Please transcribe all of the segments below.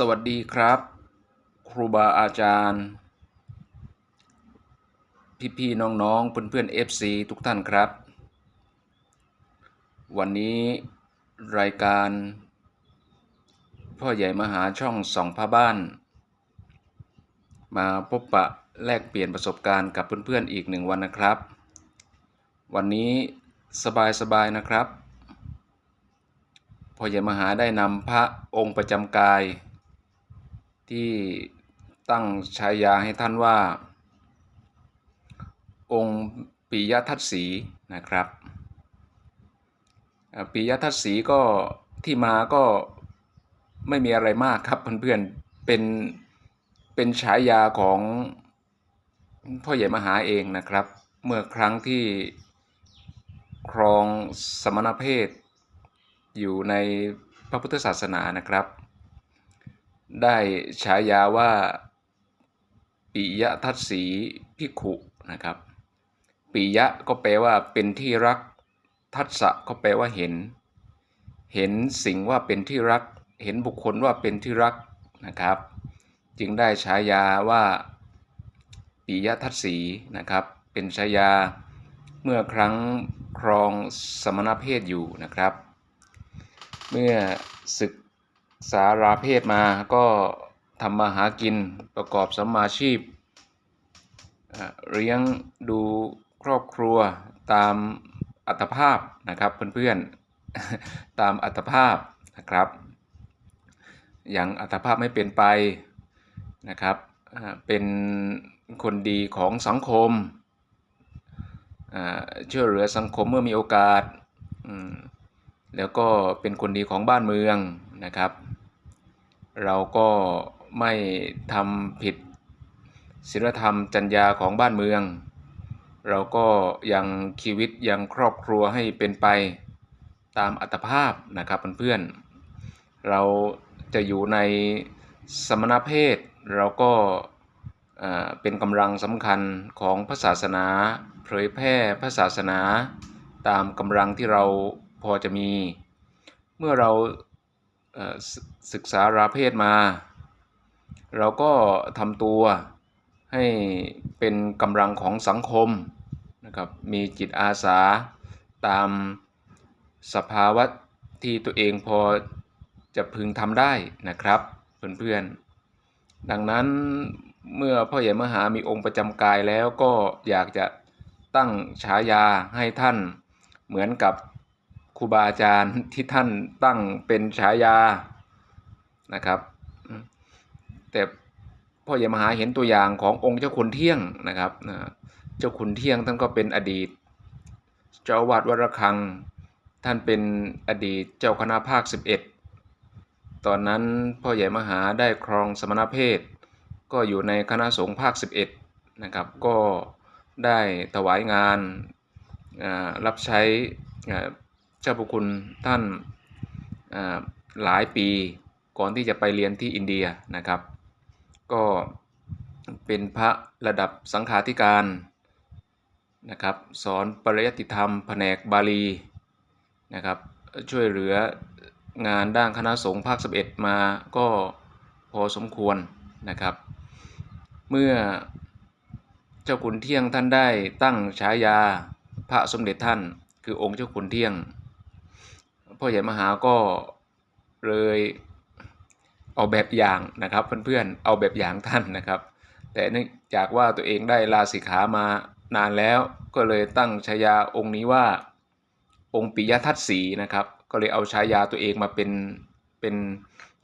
สวัสดีครับ ครูบาอาจารย์ พี่ๆน้องๆเพื่อนๆ FC ทุกท่านครับ วันนี้รายการ พ่อใหญ่มหาช่องสองพระบ้าน มาพบปะแลกเปลี่ยนประสบการณ์กับเพื่อนๆอีกหนึ่งวันนะครับ วันนี้สบายๆนะครับพ่อใหญ่มหาได้นำพระองค์ประจำกาย ที่ตั้งฉายาให้ท่านว่า องค์ปิยทัศสีนะครับปิยทัศสีก็ที่มาก็ไม่มีอะไรมากครับเพื่อนๆเป็นเป็นฉายาของพ่อใหญ่มหาเองนะครับ เมื่อครั้งที่ครองสมณเพศอยู่ในพระพุทธศาสนานะครับ ได้ฉายาว่าปิยทัศสีพิขุนะครับปิยะก็แปลว่าเป็นที่รัก ทัศะก็แปลว่าเห็น เห็นสิ่งว่าเป็นที่รัก เห็นบุคคลว่าเป็นที่รักนะครับ จึงได้ฉายาว่าปิยทัศสีนะครับ เป็นฉายาเมื่อครั้งครองสมณเพศอยู่นะครับ เมื่อศึก ษาราเพศมาก็ทำมาหากินประกอบสัมมาชีพเอ่อเลี้ยงดูครอบครัวตามอัตภาพนะครับเพื่อนๆตามอัตภาพนะครับ อย่างอัตภาพไม่เป็นไปนะครับเป็นคนดีของสังคมอ่าช่วยเหลือสังคมเมื่อมีโอกาสอืมแล้วก็เป็นคนดีของบ้านเมืองนะครับ เราก็ไม่ทำผิดศีลธรรมจรรยาของบ้านเมือง เราก็ยังชีวิตยังครอบครัวให้เป็นไปตามอัตภาพนะครับเพื่อนๆ เราจะอยู่ในสมณเพศ เราก็เป็นกำลังสำคัญของพระศาสนาเผยแพร่พระศาสนาตามกำลังที่เราพอจะมี เมื่อเรา ศึกษาราเพศมา เราก็ทำตัวให้เป็นกำลังของสังคมนะครับมีจิตอาสาตามสภาวะที่ตัวเองพอจะพึงทำได้นะครับเพื่อนๆ ดังนั้นเมื่อพ่อใหญ่มหามีองค์ประจำกายแล้วก็อยากจะตั้งฉายาให้ท่านเหมือนกับ ครูบาอาจารย์ที่ท่านตั้งเป็นฉายานะครับ แต่พ่อใหญ่มหาเห็นตัวอย่างขององค์เจ้าคุณเที่ยงนะครับเจ้าคุณเที่ยงท่านก็เป็นอดีต เจ้าวาดวัดระฆัง ท่านเป็นอดีตเจ้าคณะภาค 11 ตอนนั้นพ่อใหญ่มหาได้ครองสมณเพศ ก็อยู่ในคณะสงฆ์ภาค 11นะครับก็ได้ถวายงานรับใช้ เจ้าพระคุณท่านหลายปีก่อนที่จะไปเรียนที่อินเดียนะครับ ก็เป็นพระระดับสังฆาธิการนะครับสอนปริยัติธรรมแผนกบาลีนะครับช่วยเหลืองานด้านคณะสงฆ์ภาค 11 มาก็พอสมควรนะครับ เมื่อเจ้าขุนเที่ยงท่านได้ตั้งฉายาพระสมเด็จท่าน คือองค์เจ้าขุนเที่ยง พ่อใหญ่มหาก็เลยเอาแบบอย่างนะครับเพื่อนๆเอาแบบอย่างท่านนะครับ แต่เนื่องจากว่าตัวเองได้ลาสิกขามานานแล้ว ก็เลยตั้งฉายาองค์นี้ว่าองค์ปิยทัศสีนะครับ ก็เลยเอาฉายาตัวเองมาเป็นเป็น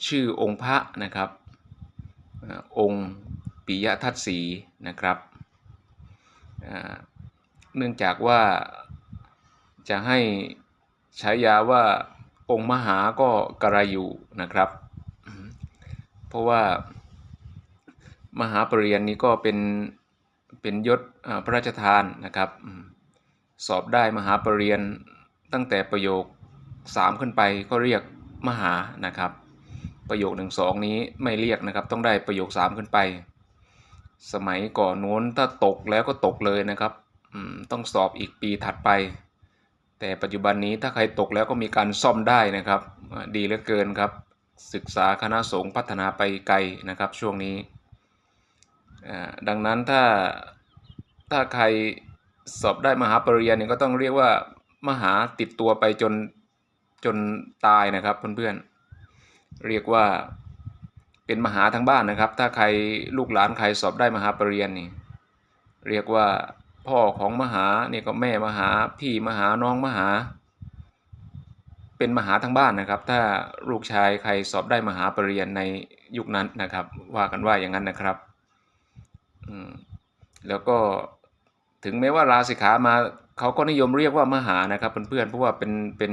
ชื่อองค์พระนะครับองค์ปิยทัศสีนะครับเนื่องจากว่าจะให้ ฉายาว่าองค์มหาก็กระไรอยู่นะครับ เพราะว่ามหาปรริญญานี้ก็เป็นเป็นยศพระราชทานนะครับ สอบได้มหาปรริญญาตั้งแต่ประโยค 3 ขึ้นไปก็เรียกมหานะครับ ประโยค 1 2 นี้ไม่เรียกนะครับ ต้องได้ประโยค 3 ขึ้นไป สมัยก่อนโน้นถ้าตกแล้วก็ตกเลยนะครับต้องสอบอีกปีถัดไป แต่ปัจจุบันนี้ถ้าใครตกแล้วก็มีการซ่อมได้นะครับ ดีเหลือเกินครับ ศึกษาคณะสงฆ์พัฒนาไปไกลนะครับช่วงนี้ ดังนั้นถ้าถ้าใครสอบได้มหาปริญญาเนี่ยก็ต้องเรียกว่ามหาติดตัวไปจนจนตายนะครับเพื่อนๆ เรียกว่าเป็นมหาทั้งบ้านนะครับ ถ้าใครลูกหลานใครสอบได้มหาปรริญญานี่เรียกว่า พ่อของมหาเนี่ยก็แม่มหาพี่มหาน้องมหา เป็นมหาทั้งบ้านนะครับ ถ้าลูกชายใครสอบได้มหาปรริญญาในยุคนั้นนะครับ ว่ากันว่าอย่างนั้นนะครับแล้วก็ถึงแม้ว่าลาสิขามาเขาก็นิยมเรียกว่ามหานะครับเพื่อนๆเพราะว่าเป็นเป็น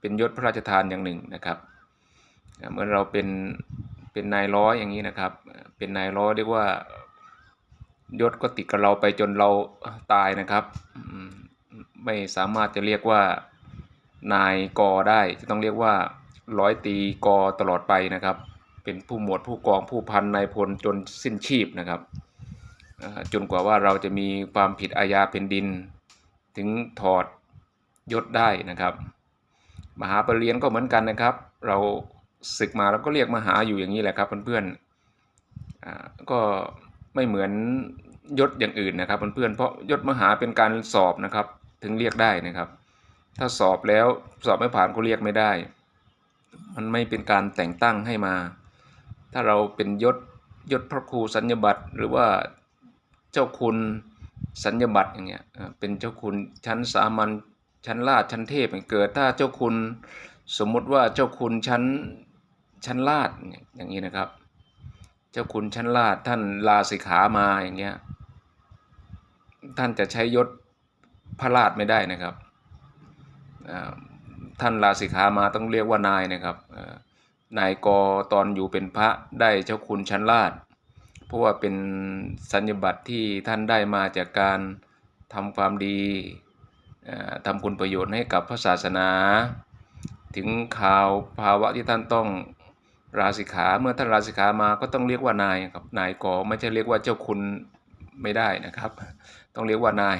เป็นยศพระราชทานอย่างหนึ่งนะครับเหมือนเราเป็นเป็นนายร้อยอย่างนี้นะครับ เป็นนายร้อยเรียกว่า ยศก็ติดกับเราไปจนเราตายนะครับไม่สามารถจะเรียกว่านายกอได้ จะต้องเรียกว่าร้อยตีกอตลอดไปนะครับ เป็นผู้หมวดผู้กองผู้พันนายพลจนสิ้นชีพนะครับจนกว่าว่าเราจะมีความผิดอาญาแผ่นดิน ถึงถอดยศได้นะครับ มหาปรริญญาก็เหมือนกันนะครับ เราศึกมาเราก็เรียกมหาอยู่อย่างนี้แหละครับเพื่อนๆก็ ไม่เหมือนยศอย่างอื่นนะครับเพื่อนๆเพราะยศมหาเป็นการสอบนะครับ ถึงเรียกได้นะครับ ถ้าสอบแล้วสอบไม่ผ่านก็เรียกไม่ได้ มันไม่เป็นการแต่งตั้งให้มา ถ้าเราเป็นยศยศพระครูสัญญบัตรหรือว่าเจ้าคุณสัญญบัตรอย่างเงี้ยเป็นเจ้าคุณชั้นสามัญชั้นราชชั้นเทพเกิด ถ้าเจ้าคุณสมมติว่าเจ้าคุณชั้นชั้นราชอย่างนี้นะครับ เจ้าคุณชั้นราชท่านลาสิกขามาอย่างเงี้ยท่านจะใช้ยศพระราชไม่ได้นะครับท่านลาสิกขามาต้องเรียกว่านายนะครับนายกตอนอยู่เป็นพระได้เจ้าคุณชั้นราชเพราะว่าเป็นสัญญบัตรที่ท่านได้มาจากการทำความดีทำคุณประโยชน์ให้กับพระศาสนา ถึงข่าวภาวะที่ท่านต้อง ราสิขาเมื่อท่านราสิขามาก็ต้องเรียกว่านายครับนายกไม่ใช่เรียกว่าเจ้าคุณไม่ได้นะครับ ต้องเรียกว่านาย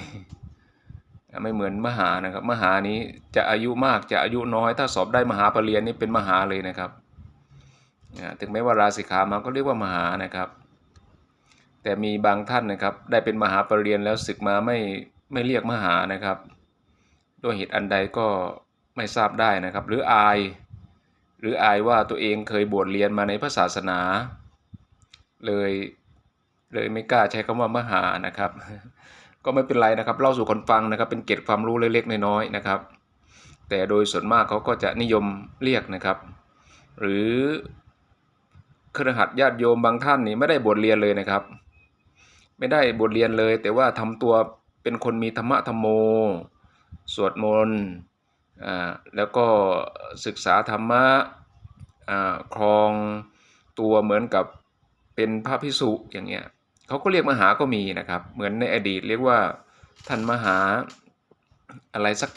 ไม่เหมือนมหานะครับ มหานี้จะอายุมากจะอายุน้อย ถ้าสอบได้มหาปรริญญานี่เป็นมหาเลยนะครับถึงแม้ว่าราสิขามาก็เรียกว่ามหานะครับ แต่มีบางท่านนะครับได้เป็นมหาปรริญญาแล้วศึกมาไม่ไม่เรียกมหานะครับ ด้วยเหตุอันใดก็ไม่ทราบได้นะครับ หรืออาย หรืออายว่าตัวเองเคยบวชเรียนมาในพระศาสนา เลยเลยไม่กล้าใช้คำว่ามหานะครับ ก็ไม่เป็นไรนะครับเล่าสู่คนฟังนะครับ เป็นเกร็ดความรู้เล็กๆน้อยๆนะครับ แต่โดยส่วนมากเขาก็จะนิยมเรียกนะครับ หรือเครหัสถ์ญาติโยมบางท่านนี่ไม่ได้บวชเรียนเลยนะครับ ไม่ได้บวชเรียนเลย แต่ว่าทำตัวเป็นคนมีธรรมะธรรมโม สวดมนต์ แล้วก็ศึกษาธรรมะครองตัวเหมือนกับเป็นพระพิสุอย่างเงี้ยเขาก็เรียกมหาก็มีนะครับ เหมือนในอดีตเรียกว่าท่านมหาอะไรสัก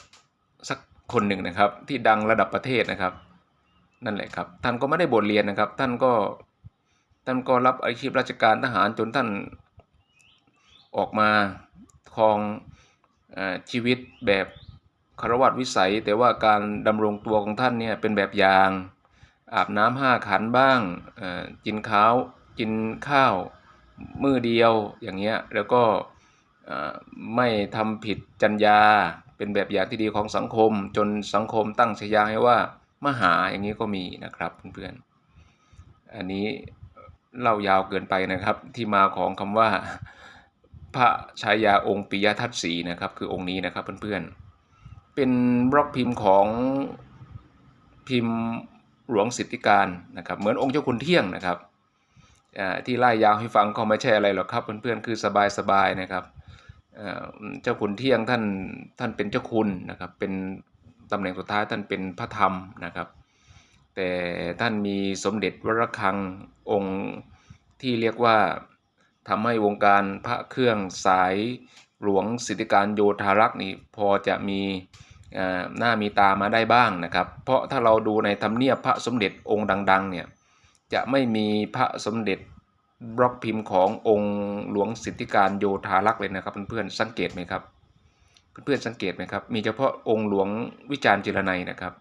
สักคนหนึ่งนะครับ ที่ดังระดับประเทศนะครับ นั่นแหละครับ ท่านก็ไม่ได้บวชเรียนนะครับ ท่านก็ท่านก็รับอาชีพราชการทหารจนท่านออกมาครองอชีวิตแบบ คารวัตวิสัย แต่ว่าการดำรงตัวของท่านเนี่ยเป็นแบบอย่าง อาบน้ำห้าขันบ้างกินข้าวกินข้าวมือเดียวอย่างเงี้ยแล้วก็ไม่ทำผิดจรรยาเป็นแบบอย่างที่ดีของสังคม จนสังคมตั้งฉายาให้ว่ามหาอย่างนี้ก็มีนะครับเพื่อนๆอันนี้เล่ายาวเกินไปนะครับที่มาของคำว่าพระชายาองค์ปิยทัตสีนะครับคือองค์นี้นะครับเพื่อนๆ เป็นบล็อกพิมพ์ของพิมพ์หลวงสิทธิการนะครับเหมือนองค์เจ้าคุณเที่ยงนะครับที่ไล่ยาวให้ฟังก็ไม่ใช่อะไรหรอกครับ เพื่อนๆคือสบายๆนะครับเจ้าคุณเที่ยงท่านท่านเป็นเจ้าคุณนะครับเป็นตำแหน่งสุดท้ายท่านเป็นพระธรรมนะครับ แต่ท่านมีสมเด็จวรคังองค์ที่เรียกว่าทำให้วงการพระเครื่องสายหลวงสิทธิการโยธารักษ์นี่พอจะมี หน้ามีตามาได้บ้างนะครับ เพราะถ้าเราดูในทำเนียบพระสมเด็จองค์ดังๆเนี่ยจะไม่มีพระสมเด็จบล็อกพิมพ์ขององค์หลวงสิทธิการโยธารักษ์เลยนะครับเพื่อนๆสังเกตไหมครับ เพื่อนๆสังเกตไหมครับ มีเฉพาะองค์หลวงวิจารณ์จิรนัยนะครับ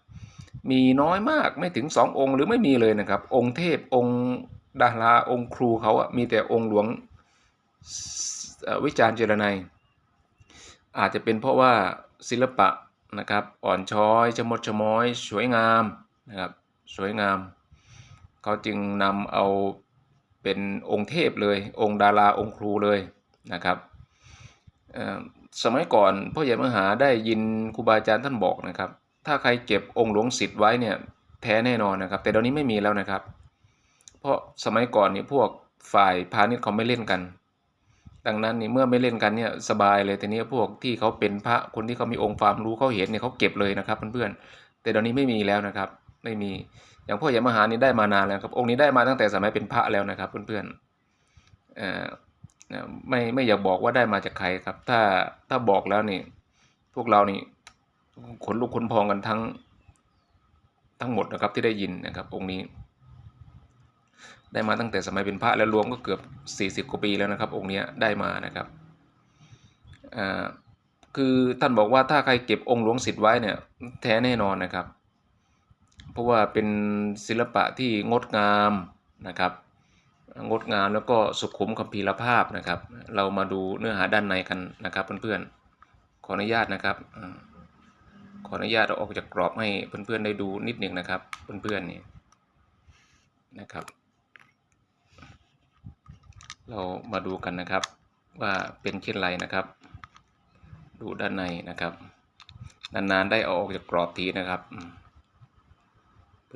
มีน้อยมากไม่ถึงสององค์หรือไม่มีเลยนะครับ องค์เทพองค์ดาราองค์ครูเขาอะมีแต่องค์หลวงวิจารณ์เจรไนยอาจจะเป็นเพราะว่าศิลปะ นะครับอ่อนช้อยชะมดชะม้อย สวยงามนะครับสวยงาม เขาจึงนำเอาเป็นองค์เทพเลย องค์ดาราองค์ครูเลยนะครับสมัยก่อนพ่อใหญ่มหาได้ยินครูบาอาจารย์ท่านบอกนะครับ ถ้าใครเก็บองค์หลวงสิทธิ์ไว้เนี่ยแท้แน่นอนนะครับ แต่เดี๋ยวนี้ไม่มีแล้วนะครับ เพราะสมัยก่อนเนี่ยพวกฝ่ายพาณิชย์เขาไม่เล่นกัน ดังนั้นนี่เมื่อไม่เล่นกันเนี่ยสบายเลยแต่เนี้พวกที่เขาเป็นพระคนที่เขามีองค์ความรู้เขาเห็นเนี่ยเขาเก็บเลยนะครับเพื่อนๆแต่เดี๋ยวนี้ไม่มีแล้วนะครับ ไม่มีอย่างพ่อใหญ่มหานี่ได้มานานแล้วครับองค์นี้ได้มาตั้งแต่สมัยเป็นพระแล้วนะครับเพื่อนๆอ่อเออไม่ไม่อยากบอกว่าได้มาจากใครครับ ถ้าถ้าบอกแล้วนี่พวกเรานี่ขนลุกขนพองกันทั้งทั้งหมดนะครับที่ได้ยินนะครับองค์นี้ ได้มาตั้งแต่สมัยเป็นพระแล้วรวมก็เกือบ 40 กว่าปีแล้วนะครับ องค์นี้ได้มานะครับอ่าคือท่านบอกว่าถ้าใครเก็บองค์หลวงสิทธิ์ไว้เนี่ยแท้แน่นอนนะครับ เพราะว่าเป็นศิลปะที่งดงามนะครับ งดงามแล้วก็สุขุมคัมภีรภาพนะครับ เรามาดูเนื้อหาด้านในกันนะครับเพื่อนๆ ขออนุญาตนะครับ ขออนุญาตเอาออกจากกรอบให้เพื่อนๆได้ดูนิดหนึ่งนะครับ เพื่อนๆนี่นะครับ เรามาดูกันนะครับว่าเป็นเช่นไรนะครับ ดูด้านในนะครับ นานๆได้เอาออกจากกรอบทีนะครับ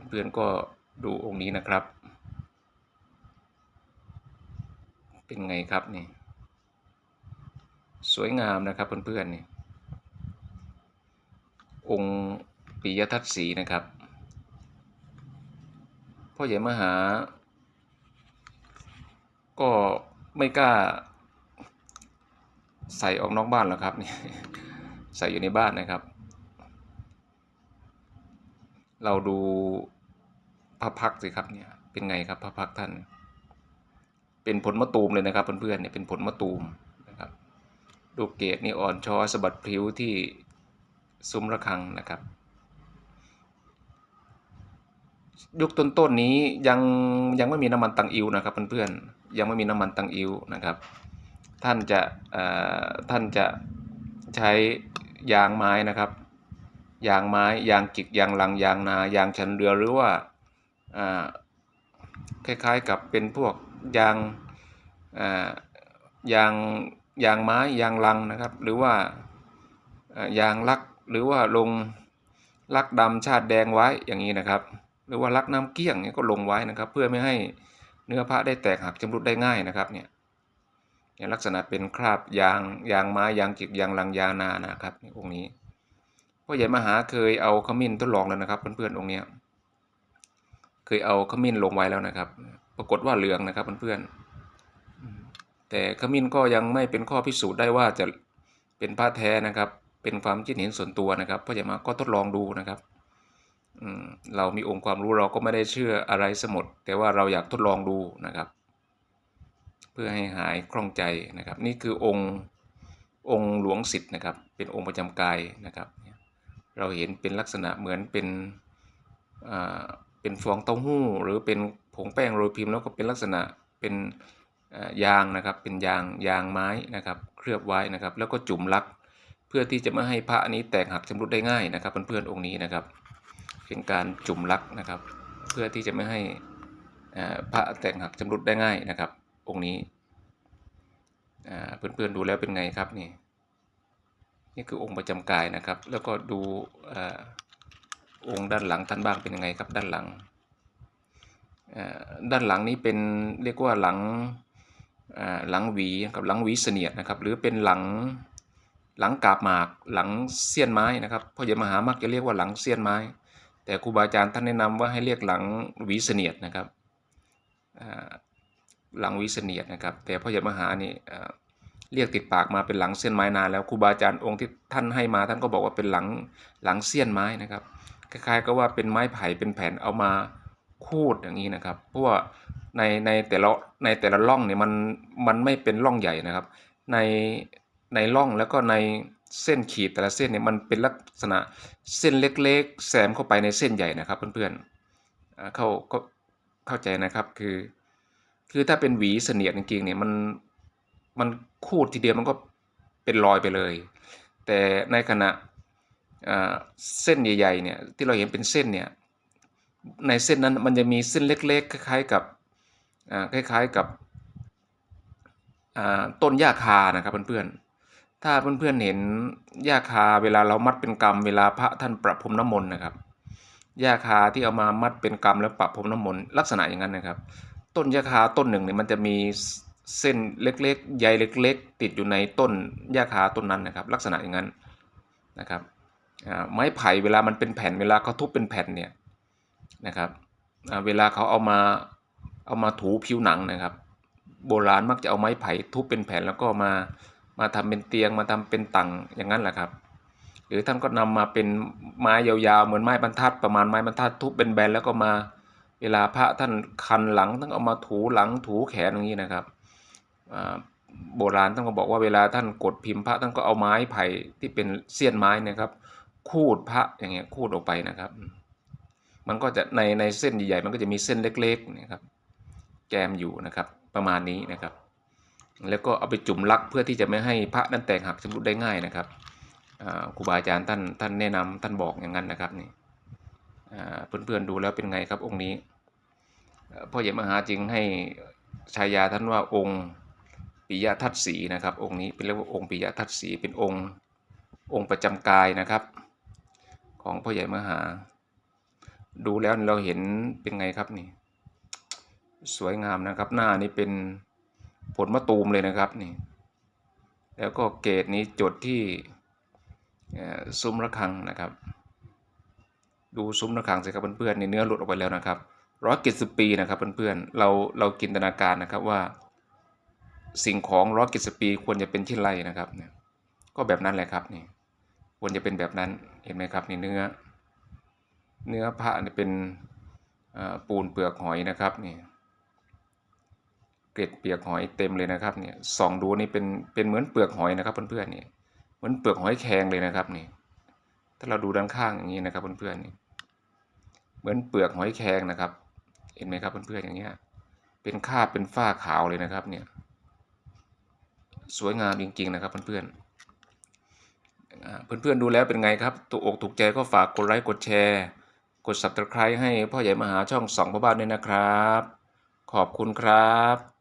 เพื่อนๆก็ดูองค์นี้นะครับ เป็นไงครับนี่สวยงามนะครับเพื่อนๆนี่องค์ปิยทัศน์ศรีนะครับพ่อใหญ่มหา ก็ไม่กล้า ใส่ออกนอกบ้านหรอกครับนี่ใส่อยู่ในบ้านนะครับ เราดูพระพักสิครับเนี่ยเป็นไงครับพระพักท่าน เป็นผลมะตูมเลยนะครับเพื่อนๆเนี่ยเป็นผลมะตูมนะครับดูเกตนี่อ่อนช้อยสะบัดพลิ้วที่ซุ้มระฆังนะครับ ยุคต้นๆนี้ยังยังไม่มีน้ำมันตังอิวนะครับเพื่อนๆ ยังไม่มีน้ำมันตังอิวนะครับ ท่านจะท่านจะใช้ยางไม้นะครับ ยางไม้ยางกิกยางลังยางนายางชันเรือหรือว่าคล้ายๆกับเป็นพวกยางยางยางไม้ยางลังนะครับ หรือว่ายางลักหรือว่าลงลักดำชาติแดงไว้อย่างนี้นะครับ หรือว่าลักน้ำเกี้ยงเนี่ยก็ลงไว้นะครับ เพื่อไม่ให้ เนื้อพระได้แตกหักชำรุดได้ง่ายนะครับเนี่ยเนี่ยลักษณะเป็นคราบยางยางไม้ยางจิกยางลังยางนานะครับองค์นี้พ่อใหญ่มหาเคยเอาขมิ้นทดลองแล้วนะครับเพื่อนๆองค์เนี้ยเคยเอาขมิ้นลงไว้แล้วนะครับ ปรากฏว่าเหลืองนะครับเพื่อนๆแต่ขมิ้นก็ยังไม่เป็นข้อพิสูจน์ได้ว่าจะเป็นพระแท้นะครับ เป็นความคิดเห็นส่วนตัวนะครับพ่อใหญ่มาก็ทดลองดูนะครับ เรามีองค์ความรู้เราก็ไม่ได้เชื่ออะไรสมดแต่ว่าเราอยากทดลองดูนะครับ เพื่อให้หายคล่องใจนะครับ นี่คือองค์องค์หลวงสิทธิ์นะครับ เป็นองค์ประจำกายนะครับ เราเห็นเป็นลักษณะเหมือนเป็นอ่าเป็นฟองเต้าหู้ หรือเป็นผงแป้งโรยพิมพ์แล้วก็เป็นลักษณะเป็นยางนะครับ เป็นยางยางไม้นะครับ เคลือบไว้นะครับ แล้วก็จุ่มลัก เพื่อที่จะไม่ให้พระอันนี้แตกหักชำรุดได้ง่ายนะครับเพื่อนๆองค์นี้นะครับ เป็นการจุ่มลักนะครับ เพื่อที่จะไม่ให้พระแตกหักชำรุดได้ง่ายนะครับ องค์นี้เพื่อนๆดูแล้วเป็นไงครับนี่นี่คือองค์ประจำกายนะครับ แล้วก็ดูอองค์ด้านหลังท่านบ้างเป็นยังไงครับ ด้านหลังด้านหลังนี้เป็นเรียกว่าหลังหลังหวีกับหลังหวีเสนียดนะครับ หรือเป็นหลังหลังกาบหมากหลังเสี้ยนไม้นะครับพ่อใหญ่มหามักจะเรียกว่าหลังเสี้ยนไม้ แต่ครูบาอาจารย์ท่านแนะนำว่าให้เรียกหลังวีเสนียดนะครับหลังวีเสนียดนะครับ แต่พ่อใหญ่มหานี่เรียกติดปากมาเป็นหลังเส้นไม้นานแล้วครูบาอาจารย์องค์ที่ท่านให้มาท่านก็บอกว่าเป็นหลังหลังเสี้ยนไม้นะครับคล้ายๆก็ว่าเป็นไม้ไผ่เป็นแผ่นเอามาคูดอย่างนี้นะครับ เพราะว่าในในแต่ละในแต่ละร่องเนี่ยมันมันไม่เป็นร่องใหญ่นะครับ ในในร่องแล้วก็ใน เส้นขีดแต่ละเส้นเนี่ยมันเป็นลักษณะเส้นเล็กๆ แซมเข้าไปในเส้นใหญ่นะครับเพื่อนๆเข้าก็เข้าใจนะครับคือคือถ้าเป็นหวีเสนียดจริงๆเนี่ยมันมันคูดทีเดียวมันก็เป็นรอยไปเลย แต่ในขณะเส้นใหญ่ๆเนี่ยที่เราเห็นเป็นเส้นเนี่ยในเส้นนั้นมันจะมีเส้นเล็ก ๆ คล้ายๆกับคล้ายๆกับต้นหญ้าคานะครับเพื่อนๆ ถ้าเพื่อนๆเห็นหญ้าคาเวลาเรามัดเป็นกำเวลาพระท่านประพรมน้ำมนต์นะครับหญ้าคาที่เอามามัดเป็นกำแล้วประพรมน้ำมนต์ลักษณะอย่างนั้นนะครับ ต้นยาคาต้นหนึ่งเนี่ยมันจะมีเส้นเล็กๆใยเล็ก ๆ ติดอยู่ในต้นยาคาต้นนั้นนะครับ ลักษณะอย่างนั้นนะครับไม้ไผ่เวลามันเป็นแผ่นเวลาเขาทุบเป็นแผ่นเนี่ยนะครับเวลาเขาเอามาเอามาถูผิวหนังนะครับ โบราณมักจะเอาไม้ไผ่ทุบเป็นแผ่นแล้วก็มา มาทำเป็นเตียงมาทำเป็นตังอย่างนั้นแหละครับ หรือท่านก็นำมาเป็นไม้ยาวๆเหมือนไม้บรรทัด ประมาณไม้บรรทัดทุบเป็นแบนแล้วก็มาเวลาพระท่านคันหลังต้องเอามาถูหลังถูแขนอย่างนี้นะครับโบราณท่านก็บอกว่าเวลาท่านกดพิมพ์พระท่านก็เอาไม้ไผ่ที่เป็นเสี้ยนไม้นะครับ คูดพระอย่างเงี้ยคูดออกไปนะครับ มันก็จะในในเส้นใหญ่ๆมันก็จะมีเส้นเล็กๆนะครับ แกมอยู่นะครับ ประมาณนี้นะครับ แล้วก็เอาไปจุ่มลักเพื่อที่จะไม่ให้พระนั้นแตกหักชำรุดได้ง่ายนะครับครูบาอาจารย์ท่านท่านแนะนำท่านบอกอย่างนั้นนะครับนี่เพื่อนๆดูแล้วเป็นไงครับองค์นี้พ่อใหญ่มหาจึงให้ฉายาท่านว่าองค์ปิยทัตสีนะครับ องค์นี้เป็นเรียกว่าองค์ปิยทัตสีเป็นองค์องค์ประจำกายนะครับ ของพ่อใหญ่มหา ดูแล้วเราเห็นเป็นไงครับนี่ สวยงามนะครับหน้านี่เป็น ผลมะตูมเลยนะครับนี่แล้วก็เกตนี้จดที่ซุ้มระฆังนะครับ ดูซุ้มระฆังสิครับเพื่อนๆในเนื้อหลุดออกไปแล้วนะครับร้อยเจ็ดสิบปีนะครับเพื่อนๆเราเราจินตนาการนะครับว่า สิ่งของร้อยเจ็ดสิบปีควรจะเป็นเช่ไรนะครับเนี่ยก็แบบนั้นแหละครับนี่ควรจะเป็นแบบนั้นเห็นไหมครับนี่เนื้อ เนื้อพระเนี่ยเป็นปูนเปลือกหอยนะครับนี่ เกล็ดเปลือกหอยเต็มเลยนะครับเนี่ยส่องดูนี่เป็นเป็นเหมือนเปลือกหอยนะครับเพื่อนๆนี่เหมือนเปลือกหอยแครงเลยนะครับนี่ถ้าเราดูด้านข้างอย่างนี้นะครับเพื่อนๆนี่เหมือนเปลือกหอยแครงนะครับ เห็นไหมครับเพื่อนๆอย่างเงี้ยเป็นคาบเป็นฝ้าขาวเลยนะครับเนี่ยสวยงามจริง ๆ นะครับเพื่อนๆอ่าเพื่อนๆดูแล้วเป็นไงครับถูกอกถูกใจก็ฝากกดไลค์กดแชร์กด subscribe ให้พ่อใหญ่มหาช่องสองพ่อบ้านด้วยนะครับ ขอบคุณครับ